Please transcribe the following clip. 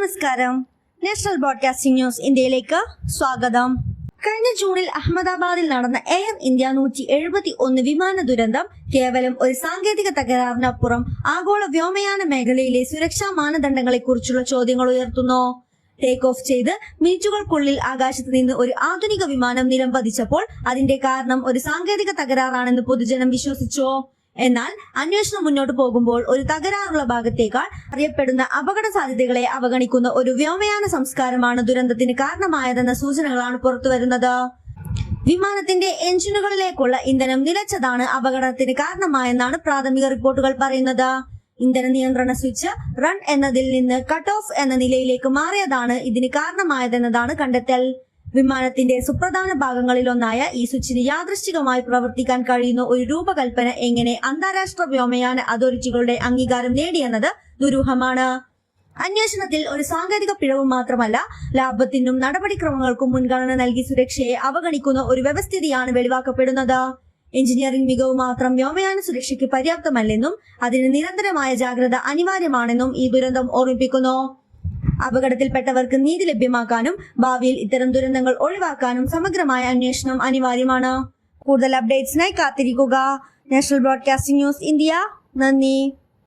നമസ്കാരം. National broadcasting news ഇന്ത്യയിലേക്ക് സ്വാഗതം. കഴിഞ്ഞ ജൂണിൽ അഹമ്മദാബാദിൽ നടന്ന എയർ ഇന്ത്യ നൂറ്റി എഴുപത്തി ഒന്ന് വിമാന ദുരന്തം കേവലം ഒരു സാങ്കേതിക തകരാറിനപ്പുറം ആഗോള വ്യോമയാന മേഖലയിലെ സുരക്ഷാ മാനദണ്ഡങ്ങളെക്കുറിച്ചുള്ള ചോദ്യങ്ങൾ ഉയർത്തുന്നു. ടേക്ക് ഓഫ് ചെയ്ത് മിനിറ്റുകൾക്കുള്ളിൽ ആകാശത്ത് നിന്ന് ഒരു ആധുനിക വിമാനം നിലം പതിച്ചപ്പോൾ അതിന്റെ കാരണം ഒരു സാങ്കേതിക തകരാറാണെന്ന് പൊതുജനം വിശ്വസിച്ചോ. എന്നാൽ അന്വേഷണം മുന്നോട്ട് പോകുമ്പോൾ ഒരു തകരാറുള്ള ഭാഗത്തേക്കാൾ അറിയപ്പെടുന്ന അപകട സാധ്യതകളെ അവഗണിക്കുന്ന ഒരു വ്യോമയാന സംസ്കാരമാണ് ദുരന്തത്തിന് കാരണമായതെന്ന സൂചനകളാണ് പുറത്തുവരുന്നത്. വിമാനത്തിന്റെ എഞ്ചിനുകളിലേക്കുള്ള ഇന്ധനം നിലച്ചതാണ് അപകടത്തിന് കാരണമായെന്നാണ് പ്രാഥമിക റിപ്പോർട്ടുകൾ പറയുന്നത്. ഇന്ധന നിയന്ത്രണ സ്വിച്ച് റൺ എന്നതിൽ നിന്ന് കട്ട് ഓഫ് എന്ന നിലയിലേക്ക് മാറിയതാണ് ഇതിന് കാരണമായതെന്നതാണ് കണ്ടെത്തൽ. വിമാനത്തിന്റെ സുപ്രധാന ഭാഗങ്ങളിലൊന്നായ ഈ സ്വിച്ചിന് യാദൃശ്ചികമായി പ്രവർത്തിക്കാൻ കഴിയുന്ന ഒരു രൂപകൽപ്പന എങ്ങനെ അന്താരാഷ്ട്ര വ്യോമയാന അതോറിറ്റികളുടെ അംഗീകാരം നേടിയെന്നത് ദുരൂഹമാണ്. അന്വേഷണത്തിൽ ഒരു സാങ്കേതിക പിഴവ് മാത്രമല്ല ലാഭത്തിനും നടപടിക്രമങ്ങൾക്കും മുൻഗണന നൽകി സുരക്ഷയെ അവഗണിക്കുന്ന ഒരു വ്യവസ്ഥിതിയാണ് വെളിവാക്കപ്പെടുന്നത്. എഞ്ചിനീയറിംഗ് മികവ് മാത്രം വ്യോമയാന സുരക്ഷയ്ക്ക് പര്യാപ്തമല്ലെന്നും അതിന് നിരന്തരമായ ജാഗ്രത അനിവാര്യമാണെന്നും ഈ ദുരന്തം ഓർമ്മിപ്പിക്കുന്നു. അപകടത്തിൽപ്പെട്ടവർക്ക് നീതി ലഭ്യമാക്കാനും ഭാവിയിൽ ഇത്തരം ദുരന്തങ്ങൾ ഒഴിവാക്കാനും സമഗ്രമായ അന്വേഷണം അനിവാര്യമാണ്. കൂടുതൽ അപ്ഡേറ്റ്സിനായി കാത്തിരിക്കുക. National broadcasting news India. നന്ദി.